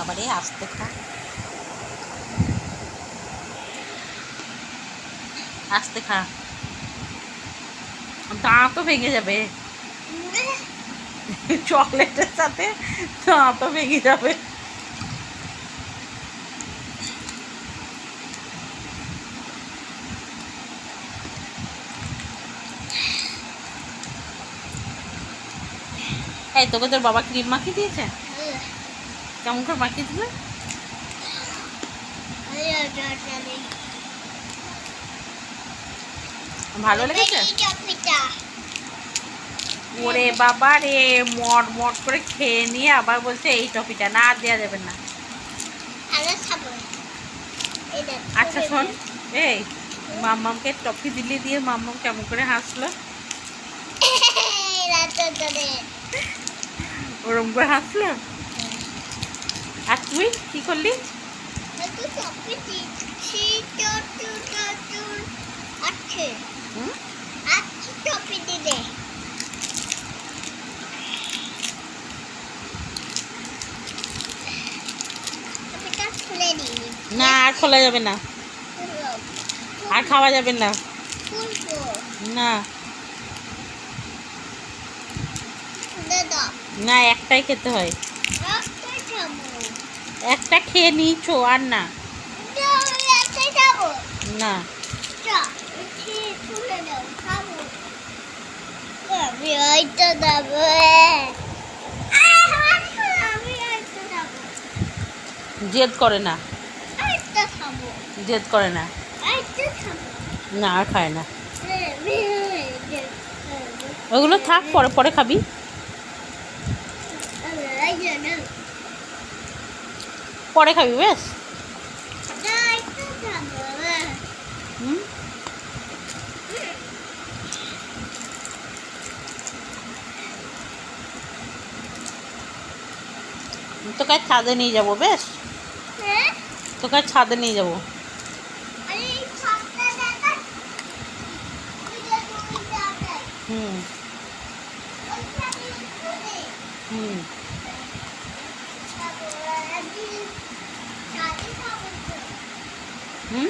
আবার এই আসতে খা। আসতে খা। দাঁতও ভেঙে যাবে। চকলেটের সাথে দাঁতও ভেঙে যাবে। এই তোকে তোর বাবা ক্রিম মাখিয়ে দিয়েছে? কেমন করে মাখিয়ে দিলে ভালো লেগেছে? ওরে বাবা রে মট মট করে খেয়ে নিয়ে আবার বলছে এই টপিটা না আর দেওয়া যাবে না। আচ্ছা শোন এই মাম্মামকে টফি দিলি দিয়ে মাম্মাম কেমন করে হাসলো? ওরম করে হাসলো? করলি? না, আর খোলা যাবে না। আর খাওয়া যাবে না। না। না, একটাই খেতে হয়। খাব একটা খেয়ে নিয়েছো আর না? না। দেবো জেদ করে না। জেদ করে না। না আর খায় না। ওগুলো থাক পরে পরে খাবি। পরে খাবি বেশ তোকে ছাদে নিয়ে যাব বেশ তোকে ছাদে নিয়ে যাবে। হুম। হুম খাব আর দিন সাথে খাব তো হুম